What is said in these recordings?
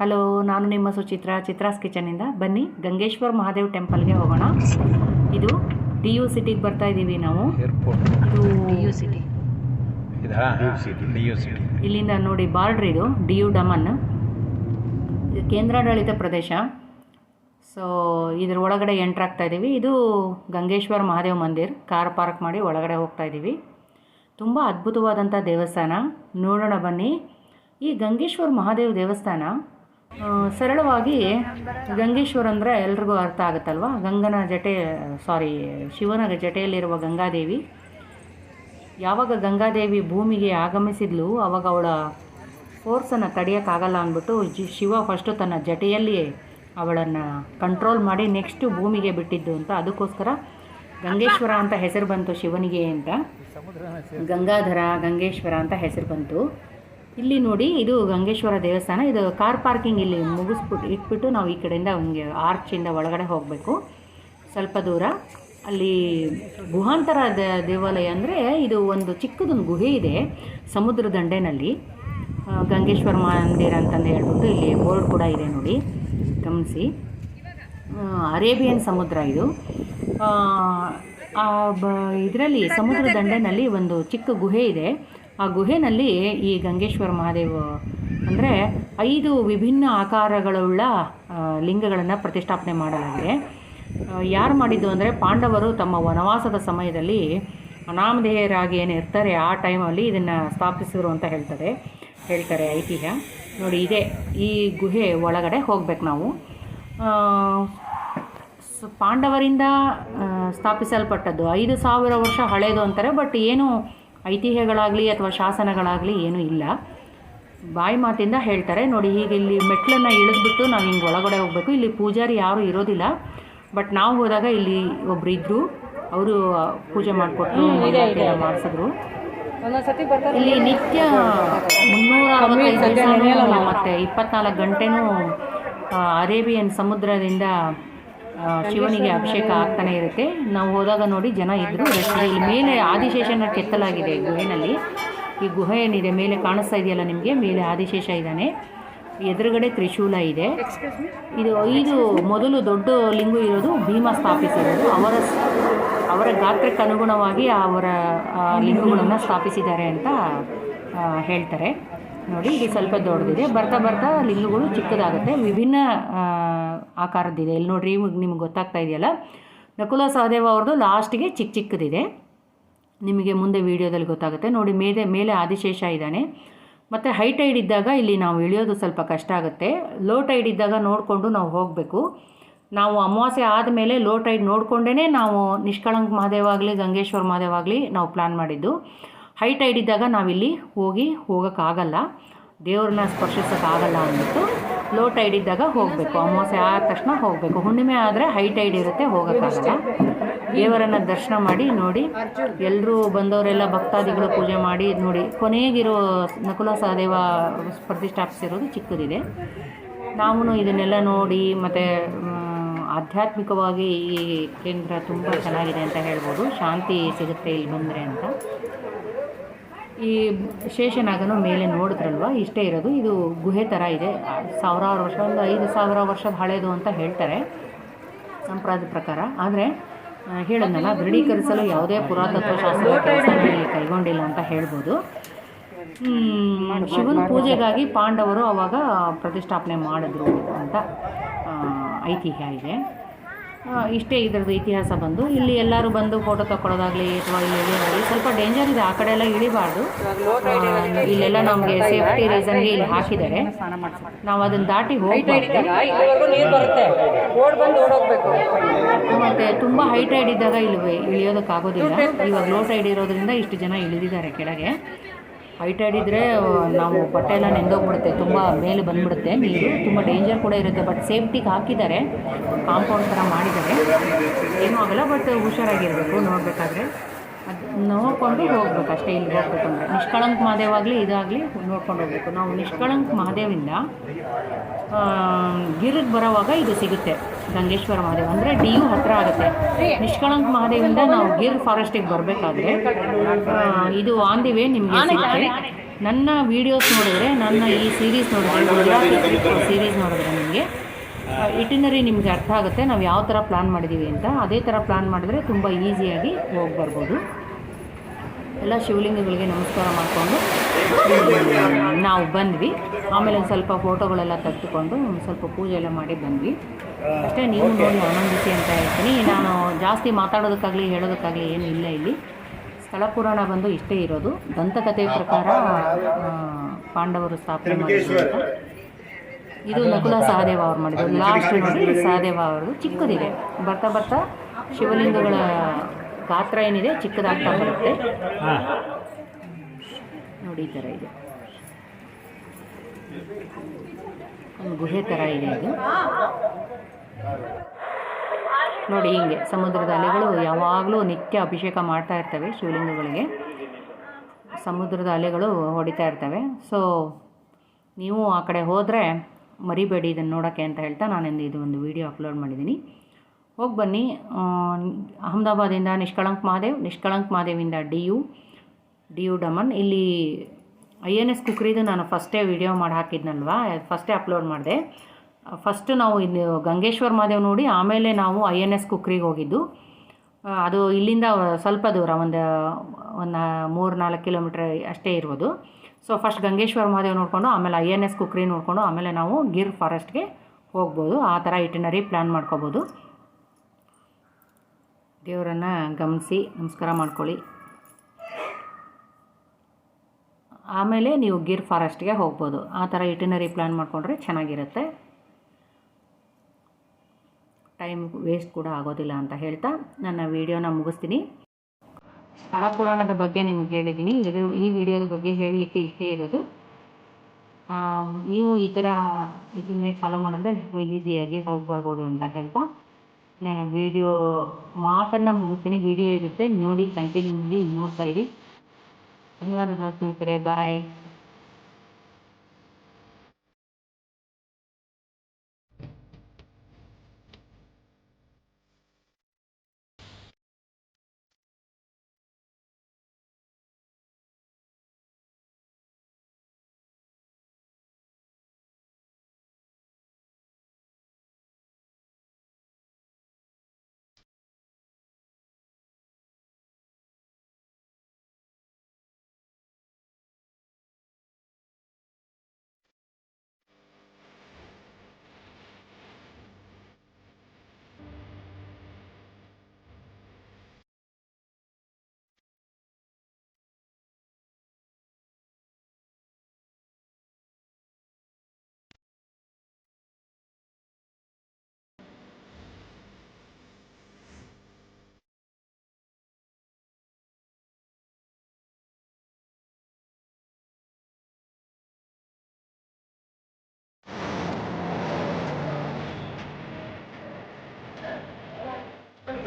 Hello ನಾನು ನಿಮ್ಮ ಸುಚಿತ್ರ ಚಿತ್ರಾಸ್ ಕಿಚನಿಂದ ಬನ್ನಿ ಗಂಗೇಶ್ವರ್ ಮಹಾದೇವ್ ಟೆಂಪಲ್ಗೆ ಹೋಗೋಣ. ಇದು ಡಿ ಯು ಸಿಟಿಗೆ ಬರ್ತಾ ಇದ್ದೀವಿ ನಾವು. ಏರ್ಪೋರ್ಟ್ ಇದು ಯು ಸಿಟಿ ಇದಾ? ಡಿ ಯು ಸಿಟಿ ಇಲ್ಲಿಂದ ನೋಡಿ ಬಾರ್ಡ್ರ್ ಇದು ಡಿ ಯು ಡಮನ್ ಇದು ಕೇಂದ್ರಾಡಳಿತ ಪ್ರದೇಶ. ಸೊ ಇದ್ರ ಒಳಗಡೆ ಎಂಟ್ರ್ ಆಗ್ತಾ ಇದ್ದೀವಿ ಇದು ಗಂಗೇಶ್ವರ ಮಹಾದೇವ್ ಮಂದಿರ್. ಕಾರ್ ಪಾರ್ಕ್ ಮಾಡಿ ಒಳಗಡೆ ಹೋಗ್ತಾ ಇದ್ದೀವಿ ತುಂಬ ಅದ್ಭುತವಾದಂಥ ದೇವಸ್ಥಾನ. ನೋಡೋಣ ಬನ್ನಿ. ಈ ಗಂಗೇಶ್ವರ ಮಹಾದೇವ್ ದೇವಸ್ಥಾನ ಸರಳವಾಗಿ ಗಂಗೇಶ್ವರ ಅಂದರೆ ಎಲ್ರಿಗೂ ಅರ್ಥ ಆಗುತ್ತಲ್ವ? ಗಂಗನ ಜಟೆ ಸಾರಿ ಶಿವನ ಜಟೆಯಲ್ಲಿರುವ ಗಂಗಾದೇವಿ. ಯಾವಾಗ ಗಂಗಾದೇವಿ ಭೂಮಿಗೆ ಆಗಮಿಸಿದ್ಲು, ಅವಾಗ ಅವಳ ಫೋರ್ಸನ್ನು ತಡೆಯೋಕ್ಕಾಗಲ್ಲ ಅಂದ್ಬಿಟ್ಟು ಜಿ, ಶಿವ ಫಸ್ಟು ತನ್ನ ಜಟೆಯಲ್ಲಿ ಅವಳನ್ನು ಕಂಟ್ರೋಲ್ ಮಾಡಿ ನೆಕ್ಸ್ಟು ಭೂಮಿಗೆ ಬಿಟ್ಟಿದ್ದು ಅಂತ. ಅದಕ್ಕೋಸ್ಕರ ಗಂಗೇಶ್ವರ ಅಂತ ಹೆಸರು ಬಂತು ಶಿವನಿಗೆ ಅಂತ. ಗಂಗಾಧರ, ಗಂಗೇಶ್ವರ ಅಂತ ಹೆಸರು ಬಂತು. ಇಲ್ಲಿ ನೋಡಿ, ಇದು ಗಂಗೇಶ್ವರ ದೇವಸ್ಥಾನ. ಇದು ಕಾರ್ ಪಾರ್ಕಿಂಗ್ ಇಲ್ಲಿ ಮುಗಿಸ್ಬಿಟ್ಟು ಇಟ್ಬಿಟ್ಟು ನಾವು ಈ ಕಡೆಯಿಂದ ಹಂಗೆ ಆರ್ಚಿಂದ ಒಳಗಡೆ ಹೋಗಬೇಕು. ಸ್ವಲ್ಪ ದೂರ. ಅಲ್ಲಿ ಗುಹಾಂತರ ದೇವಾಲಯ ಅಂದರೆ ಇದು ಒಂದು ಚಿಕ್ಕದೊಂದು ಗುಹೆ ಇದೆ, ಸಮುದ್ರ ದಂಡೆನಲ್ಲಿ. ಗಂಗೇಶ್ವರ ಮಂದಿರ ಅಂತಂದು ಹೇಳ್ಬಿಟ್ಟು ಇಲ್ಲಿ ಬೋರ್ಡ್ ಕೂಡ ಇದೆ ನೋಡಿ. ಗಮನಿಸಿ. ಅರೇಬಿಯನ್ ಸಮುದ್ರ ಇದು. ಇದರಲ್ಲಿ ಸಮುದ್ರ ದಂಡೆನಲ್ಲಿ ಒಂದು ಚಿಕ್ಕ ಗುಹೆ ಇದೆ. ಆ ಗುಹೆನಲ್ಲಿ ಈ ಗಂಗೇಶ್ವರ ಮಹಾದೇವ ಅಂದರೆ ಐದು ವಿಭಿನ್ನ ಆಕಾರಗಳುಳ್ಳ ಲಿಂಗಗಳನ್ನು ಪ್ರತಿಷ್ಠಾಪನೆ ಮಾಡಲಾಗಿದೆ. ಯಾರು ಮಾಡಿದ್ದು ಅಂದರೆ ಪಾಂಡವರು ತಮ್ಮ ವನವಾಸದ ಸಮಯದಲ್ಲಿ ಅನಾಮಧೇಯರಾಗಿ ಏನು ಇರ್ತಾರೆ, ಆ ಟೈಮಲ್ಲಿ ಇದನ್ನು ಸ್ಥಾಪಿಸಿದ್ರು ಅಂತ ಹೇಳ್ತಾರೆ ಹೇಳ್ತಾರೆ ಐತಿಹ್ಯ. ನೋಡಿ, ಇದೆ ಈ ಗುಹೆ ಒಳಗಡೆ ಹೋಗ್ಬೇಕು ನಾವು. ಪಾಂಡವರಿಂದ ಸ್ಥಾಪಿಸಲ್ಪಟ್ಟದ್ದು ಐದು ಸಾವಿರ ವರ್ಷ ಹಳೆಯದು ಅಂತಾರೆ, ಬಟ್ ಏನು ಐತಿಹ್ಯಗಳಾಗಲಿ ಅಥವಾ ಶಾಸನಗಳಾಗಲಿ ಏನೂ ಇಲ್ಲ. ಬಾಯಿ ಮಾತಿಂದ ಹೇಳ್ತಾರೆ. ನೋಡಿ ಹೀಗೆ ಇಲ್ಲಿ ಮೆಟ್ಲನ್ನು ಇಳಿದ್ಬಿಟ್ಟು ನಾವು ಹಿಂಗೆ ಒಳಗಡೆ ಹೋಗಬೇಕು. ಇಲ್ಲಿ ಪೂಜಾರಿ ಯಾರೂ ಇರೋದಿಲ್ಲ. ಬಟ್ ನಾವು ಹೋದಾಗ ಇಲ್ಲಿ ಒಬ್ರು ಇದ್ದರು ಅವರು ಪೂಜೆ ಮಾಡಿಕೊಟ್ರು ಮಾಡಿಸಿದ್ರು. ಇಲ್ಲಿ ನಿತ್ಯ ಮುನ್ನೂರ ಅರವತ್ತೈದು ಮತ್ತು ಇಪ್ಪತ್ನಾಲ್ಕು ಗಂಟೆನೂ ಅರೇಬಿಯನ್ ಸಮುದ್ರದಿಂದ ಶಿವನಿಗೆ ಅಭಿಷೇಕ ಆಗ್ತಾನೆ ಇರುತ್ತೆ. ನಾವು ಹೋದಾಗ ನೋಡಿ ಜನ ಇದ್ದರು ಇಲ್ಲಿ ಮೇಲೆ ಆದಿಶೇಷನ ಕೆತ್ತಲಾಗಿದೆ ಗುಹೆನಲ್ಲಿ ಈ ಗುಹೆ ಏನಿದೆ, ಮೇಲೆ ಕಾಣಿಸ್ತಾ ಇದೆಯಲ್ಲ ನಿಮಗೆ? ಮೇಲೆ ಆದಿಶೇಷ ಇದ್ದಾನೆ. ಎದುರುಗಡೆ ತ್ರಿಶೂಲ ಇದೆ. ಇದು ಇದು ಮೊದಲು ದೊಡ್ಡ ಲಿಂಗು ಇರೋದು ಭೀಮ ಸ್ಥಾಪಿಸಿರೋದು. ಅವರ ಅವರ ಗಾತ್ರಕ್ಕೆ ಅನುಗುಣವಾಗಿ ಅವರ ಲಿಂಗಗಳನ್ನು ಸ್ಥಾಪಿಸಿದ್ದಾರೆ ಅಂತ ಹೇಳ್ತಾರೆ. ನೋಡಿ ಇದು ಸ್ವಲ್ಪ ದೊಡ್ಡದಿದೆ. ಬರ್ತಾ ಬರ್ತಾ ಲಿಂಗಗಳು ಚಿಕ್ಕದಾಗುತ್ತೆ. ವಿಭಿನ್ನ ಆಕಾರದ್ದಿದೆ. ಇಲ್ಲಿ ನೋಡ್ರಿ, ಇವಾಗ ನಿಮ್ಗೆ ಗೊತ್ತಾಗ್ತಾ ಇದೆಯಲ್ಲ? ನಕುಲ ಸಹದೇವ ಅವ್ರದ್ದು ಲಾಸ್ಟಿಗೆ ಚಿಕ್ಕ ಚಿಕ್ಕದಿದೆ. ನಿಮಗೆ ಮುಂದೆ ವೀಡಿಯೋದಲ್ಲಿ ಗೊತ್ತಾಗುತ್ತೆ. ನೋಡಿ ಮೇಲೆ ಮೇಲೆ ಆದಿಶೇಷ ಇದ್ದಾನೆ. ಮತ್ತು ಹೈ ಟೈಡ್ ಇದ್ದಾಗ ಇಲ್ಲಿ ನಾವು ಇಳಿಯೋದು ಸ್ವಲ್ಪ ಕಷ್ಟ ಆಗುತ್ತೆ. ಲೋ ಟೈಡ್ ಇದ್ದಾಗ ನೋಡಿಕೊಂಡು ನಾವು ಹೋಗಬೇಕು. ನಾವು ಅಮಾವಾಸ್ಯೆ ಆದಮೇಲೆ ಲೋ ಟೈಡ್ ನೋಡಿಕೊಂಡೇ ನಾವು ನಿಷ್ಕಳಂಕ ಮಹಾದೇವ ಆಗಲಿ, ಗಂಗೇಶ್ವರ ಮಹಾದೇವ ಆಗಲಿ ನಾವು ಪ್ಲ್ಯಾನ್ ಮಾಡಿದ್ದು. ಹೈ ಟೈಡ್ ಇದ್ದಾಗ ನಾವಿಲ್ಲಿ ಹೋಗಿ ಹೋಗೋಕ್ಕಾಗಲ್ಲ. ದೇವ್ರನ್ನ ಸ್ಪರ್ಶಿಸೋಕ್ಕಾಗಲ್ಲ ಅಂದ್ಬಿಟ್ಟು ಲೋ ಟೈಡ್ ಇದ್ದಾಗ ಹೋಗಬೇಕು. ಅಮಾವಾಸ್ಯೆ ಆದ ತಕ್ಷಣ ಹೋಗಬೇಕು. ಹುಣ್ಣಿಮೆ ಆದರೆ ಹೈ ಟೈಡ್ ಇರುತ್ತೆ, ಹೋಗೋಕ್ಕಾಗಲ್ಲ. ದೇವರನ್ನ ದರ್ಶನ ಮಾಡಿ ನೋಡಿ ಎಲ್ಲರೂ ಬಂದವರೆಲ್ಲ ಭಕ್ತಾದಿಗಳು ಪೂಜೆ ಮಾಡಿ ನೋಡಿ. ಕೊನೆಗಿರೋ ನಕುಲ ಸಹದೇವ ಪ್ರತಿಷ್ಠಾಪಿಸಿರೋದು ಚಿಕ್ಕದಿದೆ. ನಾವು ಇದನ್ನೆಲ್ಲ ನೋಡಿ, ಮತ್ತು ಆಧ್ಯಾತ್ಮಿಕವಾಗಿ ಈ ಕೇಂದ್ರ ತುಂಬ ಚೆನ್ನಾಗಿದೆ ಅಂತ ಹೇಳ್ಬೋದು. ಶಾಂತಿ ಸಿಗುತ್ತೆ ಇಲ್ಲಿ ಬಂದರೆ ಅಂತ. ಈ ಶೇಷನಾಗನು ಮೇಲೆ ನೋಡಿದ್ರಲ್ವ? ಇಷ್ಟೇ ಇರೋದು. ಇದು ಗುಹೆ ಥರ ಇದೆ. ಸಾವಿರಾರು ವರ್ಷ, ಒಂದು ಐದು ಸಾವಿರ ವರ್ಷದ ಹಳೆಯದು ಅಂತ ಹೇಳ್ತಾರೆ ಸಂಪ್ರದಾಯದ ಪ್ರಕಾರ. ಆದರೆ ಹೇಳೋದಲ್ಲ ದೃಢೀಕರಿಸಲು ಯಾವುದೇ ಪುರಾತತ್ವ ಶಾಸ್ತ್ರದ ಕೆಲಸದಲ್ಲಿ ಕೈಗೊಂಡಿಲ್ಲ ಅಂತ ಹೇಳ್ಬೋದು. ಶಿವನ ಪೂಜೆಗಾಗಿ ಪಾಂಡವರು ಅವಾಗ ಪ್ರತಿಷ್ಠಾಪನೆ ಮಾಡಿದ್ರು ಅಂತ ಐತಿಹ್ಯ ಇದೆ. ಇಷ್ಟೇ ಇದ್ರದ್ದು ಇತಿಹಾಸ ಬಂದು ಇಲ್ಲಿ ಎಲ್ಲರೂ ಬಂದು ಫೋಟೋ ತಗೊಳ್ಳೋದಾಗಲಿ ಅಥವಾ ಇಲ್ಲಿ ಇಳಿಯೋದಾಗಲಿ ಸ್ವಲ್ಪ ಡೇಂಜರ್ ಇದೆ ಆ ಕಡೆ ಎಲ್ಲ ಇಳಿಬಾರ್ದು. ಇಲ್ಲೆಲ್ಲ ನಮಗೆ ಸೇಫ್ಟಿ ರೀಸನ್ಗೆ ಇಲ್ಲಿ ಹಾಕಿದ್ದಾರೆ. ನಾವು ಅದನ್ನು ದಾಟಿ ಹೋಗ್ಬಾರ್ದು ಮತ್ತು ತುಂಬ ಹೈ ಟೈಡ್ ಇದ್ದಾಗ ಇಲ್ಲಿ ಇಳಿಯೋದಕ್ಕಾಗೋದಿಲ್ಲ. ಇವಾಗ ಲೋ ಟೈಡ್ ಇರೋದ್ರಿಂದ ಇಷ್ಟು ಜನ ಇಳಿದಿದ್ದಾರೆ ಕೆಳಗೆ. ಹೈ ಆಡಿದರೆ ಇದ್ದರೆ ನಾವು ಬಟ್ಟೆ ಎಲ್ಲ ನೆಂದೋಗ್ಬಿಡುತ್ತೆ, ತುಂಬ ಮೇಲೆ ಬಂದ್ಬಿಡುತ್ತೆ. ನೀರು ತುಂಬ ಡೇಂಜರ್ ಕೂಡ ಇರುತ್ತೆ ಬಟ್ ಸೇಫ್ಟಿಗೆ ಹಾಕಿದ್ದಾರೆ ಕಾಂಪೌಂಡ್ ಥರ ಮಾಡಿದ್ದಾರೆ. ಏನೂ ಆಗಲ್ಲ ಬಟ್ ಹುಷಾರಾಗಿರಬೇಕು, ನೋಡಬೇಕಾದ್ರೆ. ಅದು ನೋಡಿಕೊಂಡು ಹೋಗ್ಬೇಕು ಅಷ್ಟೇ ಇಲ್ಲಿ ಹೋಗ್ಬೇಕಂದ್ರೆ ನಿಷ್ಕಳಂಕ ಮಹಾದೇವ್ ಆಗಲಿ ಇದಾಗಲಿ ನೋಡ್ಕೊಂಡು ಹೋಗ್ಬೇಕು. ನಾವು ನಿಷ್ಕಳಂಕ ಮಹಾದೇವಿಂದ ಗಿರಿಗೆ ಬರೋವಾಗ ಇದು ಸಿಗುತ್ತೆ. ಗಂಗೇಶ್ವರ ಮಹಾದೇವ್ ಅಂದರೆ ಡಿ ಯು ಹತ್ತಿರ ಆಗುತ್ತೆ. ನಿಷ್ಕಳಂಕ ಮಹಾದೇವಿಂದ ನಾವು ಗಿರ್ ಫಾರೆಸ್ಟಿಗೆ ಬರಬೇಕಾದ್ರೆ ಇದು ಆನ್ ದಿ ವೇ ನಿಮಗೆ ನನ್ನ ವೀಡಿಯೋಸ್ ನೋಡಿದ್ರೆ ನನ್ನ ಈ ಸೀರೀಸ್ ನೋಡಿದ್ರೆ ಗುಜರಾತಿ ಸೀರೀಸ್ ನೋಡಿದ್ರೆ ನಿಮಗೆ ಇಟಿನರಿ ನಿಮಗೆ ಅರ್ಥ ಆಗುತ್ತೆ. ನಾವು ಯಾವ ಥರ ಪ್ಲ್ಯಾನ್ ಮಾಡಿದ್ದೀವಿ ಅಂತ. ಅದೇ ಥರ ಪ್ಲ್ಯಾನ್ ಮಾಡಿದ್ರೆ ತುಂಬ ಈಸಿಯಾಗಿ ಹೋಗಿ ಬರ್ಬೋದು. ಎಲ್ಲ ಶಿವಲಿಂಗಗಳಿಗೆ ನಮಸ್ಕಾರ ಮಾಡಿಕೊಂಡು ನಾವು ಬಂದ್ವಿ. ಆಮೇಲೆ ಒಂದು ಸ್ವಲ್ಪ ಫೋಟೋಗಳೆಲ್ಲ ತೆಗೆದುಕೊಂಡು ಒಂದು ಸ್ವಲ್ಪ ಪೂಜೆ ಎಲ್ಲ ಮಾಡಿ ಬಂದ್ವಿ. ಅಷ್ಟೇ ನೀವು ನೋಡಿ ಆನಂದಿಸಿ ಅಂತ ಹೇಳ್ತೀನಿ. ನಾನು ಜಾಸ್ತಿ ಮಾತಾಡೋದಕ್ಕಾಗಲಿ ಹೇಳೋದಕ್ಕಾಗಲಿ ಏನು ಇಲ್ಲ ಇಲ್ಲಿ. ಸ್ಥಳ ಪುರಾಣ ಬಂದು ಇಷ್ಟೇ ಇರೋದು. ದಂತಕಥೆಯ ಪ್ರಕಾರ ಪಾಂಡವರು ಸ್ಥಾಪನೆ ಮಾಡಿದ್ರು ಅಂತ ಇದು ನಕುಲ ಸಹದೇವ ಅವ್ರು ಮಾಡಿದ್ರು ಲಾಸ್ಟ್ ನೋಡಿ ಸಹದೇವ ಅವರು ಚಿಕ್ಕದಿದೆ. ಬರ್ತಾ ಬರ್ತಾ ಶಿವಲಿಂಗಗಳ ಗಾತ್ರ ಏನಿದೆ? ಚಿಕ್ಕದಾಗ್ತಾ ಬರುತ್ತೆ. ಹಾಂ. ನೋಡಿ ಈ ಥರ ಇದೆ. ಒಂದು ಗುಹೆ ಥರ ಇದೆ ಇದು. ನೋಡಿ ಹಿಂಗೆ ಸಮುದ್ರದ ಅಲೆಗಳು ಯಾವಾಗಲೂ ನಿತ್ಯ ಅಭಿಷೇಕ ಮಾಡ್ತಾ ಇರ್ತವೆ ಶಿವಲಿಂಗಗಳಿಗೆ. ಸಮುದ್ರದ ಅಲೆಗಳು ಹೊಡಿತಾ ಇರ್ತವೆ. ಸೊ ನೀವು ಆ ಕಡೆ ಹೋದರೆ ಮರಿಬೇಡಿ ಇದನ್ನು ನೋಡೋಕ್ಕೆ ಅಂತ ಹೇಳ್ತಾ ನಾನು ಇದು ಒಂದು ವಿಡಿಯೋ ಅಪ್ಲೋಡ್ ಮಾಡಿದ್ದೀನಿ. ಹೋಗಿ ಬನ್ನಿ. ಅಹಮದಾಬಾದಿಂದ ನಿಷ್ಕಳಂಕ್ ಮಹಾದೇವ್, ನಿಷ್ಕಳಂಕ್ ಮಹಾದೇವಿಂದ D you D you Daman. ಇಲ್ಲಿ ಐ ಎನ್ ಎಸ್ ಕುಕ್ರಿದು ನಾನು ಫಸ್ಟೇ ವಿಡಿಯೋ ಮಾಡಿ ಹಾಕಿದ್ನಲ್ವಾ? ಫಸ್ಟೇ ಅಪ್ಲೋಡ್ ಮಾಡಿದೆ. ಫಸ್ಟು ನಾವು ಇಲ್ಲಿ ಗಂಗೇಶ್ವರ ಮಹಾದೇವ್ ನೋಡಿ, ಆಮೇಲೆ ನಾವು ಐ ಎನ್ ಎಸ್ ಕುಕ್ರಿಗೆ ಹೋಗಿದ್ದು. ಅದು ಇಲ್ಲಿಂದ ಸ್ವಲ್ಪ ದೂರ, ಒಂದು ಒಂದು ಮೂರು ನಾಲ್ಕು ಕಿಲೋಮೀಟ್ರ್ ಅಷ್ಟೇ ಇರ್ಬೋದು. ಸೊ ಫಸ್ಟ್ ಗಂಗೇಶ್ವರ ಮಹಾದೇವ್ ನೋಡಿಕೊಂಡು, ಆಮೇಲೆ ಐ ಎನ್ ಎಸ್ ಕುಕ್ರಿ ನೋಡಿಕೊಂಡು, ಆಮೇಲೆ ನಾವು ಗಿರ್ ಫಾರೆಸ್ಟ್ಗೆ ಹೋಗ್ಬೋದು. ಆ ಥರ ಇಟಿನರಿ ಪ್ಲ್ಯಾನ್ ಮಾಡ್ಕೋಬೋದು. ದೇವರನ್ನು ಗಮನಿಸಿ, ನಮಸ್ಕಾರ ಮಾಡ್ಕೊಳ್ಳಿ. ಆಮೇಲೆ ನೀವು ಗಿರ್ ಫಾರೆಸ್ಟ್ಗೆ ಹೋಗ್ಬೋದು. ಆ ಥರ ಇಟಿನರಿ ಪ್ಲ್ಯಾನ್ ಮಾಡಿಕೊಂಡ್ರೆ ಚೆನ್ನಾಗಿರುತ್ತೆ. ಟೈಮ್ ವೇಸ್ಟ್ ಕೂಡ ಆಗೋದಿಲ್ಲ ಅಂತ ಹೇಳ್ತಾ ನನ್ನ ವಿಡಿಯೋನ ಮುಗಿಸ್ತೀನಿ. ಪುರಾಣದ ಬಗ್ಗೆ ನಿಮ್ಗೆ ಹೇಳಿದ್ದೀನಿ. ಇದು ಈ ವಿಡಿಯೋದ ಬಗ್ಗೆ ಹೇಳಲಿಕ್ಕೆ ಇಷ್ಟೇ ಇರೋದು. ನೀವು ಈ ಥರ ಇದನ್ನೇ ಫಾಲೋ ಮಾಡಿದ್ರೆ ಈಸಿಯಾಗಿ ಹೋಗ್ಬರ್ಬೋದು ಅಂತ ಹೇಳ್ತಾ. ವಿಡಿಯೋ ಮಾತನ್ನು ಮುಗಿಸ್ತೀನಿ ವಿಡಿಯೋ ಇರುತ್ತೆ ನೋಡಿ ಕಂಟಿನ್ಯೂಲಿ ನೋಡ್ತಾ ಇರಿ ಧನ್ಯವಾದಗಳು ಸ್ನೇಹಿತರೆ ಬಾಯ್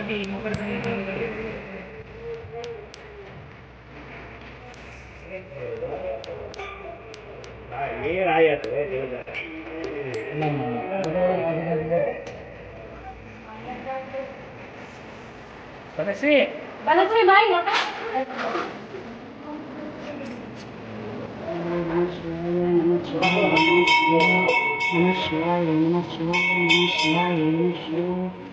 Okej, mo para tayo ng பனசி பனசி மாய் மொட்டை நம சிவாய நம சிவாய நம சிவாய நம சிவாய நம சிவாய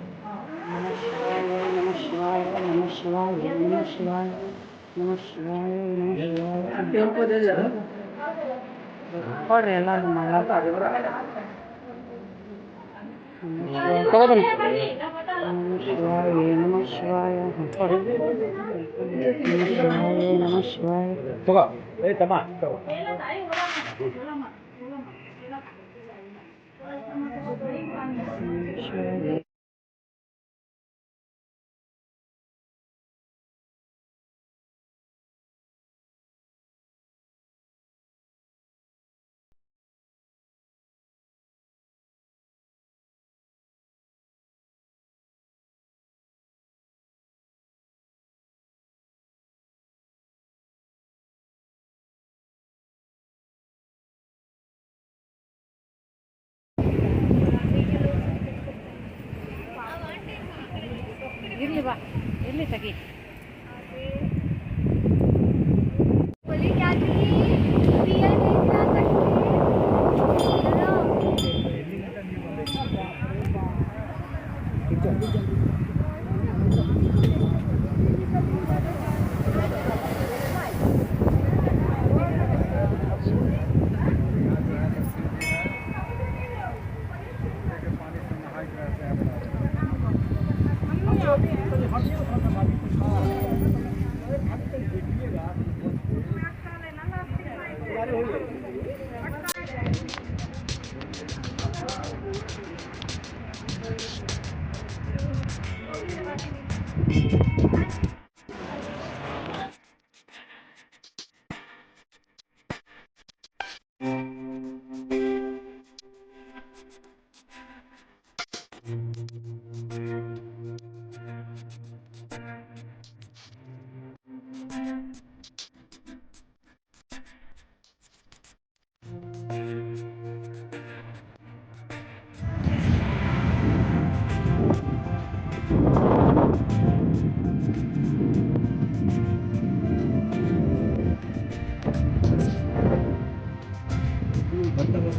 Namah Shivaya, Namah Shivaya, Namah Shivaya, Namah Shivaya, Namah Shivaya, Namah Shivaya. Corre lá no malá. Acabou de Namah Shivaya, Namah Shivaya. Toca. Eh, Ei, tá má. Namah Shivaya. ಇಲ್ಲಿ ಬಾ ಎಲ್ಲಿ ತೆಗಿ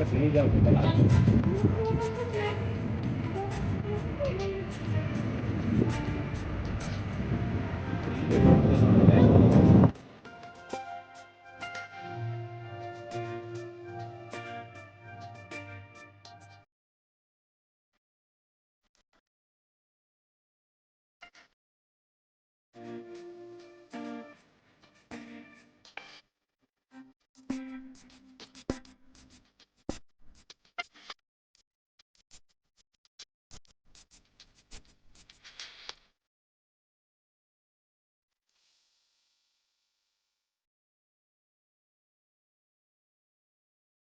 Essa trilha,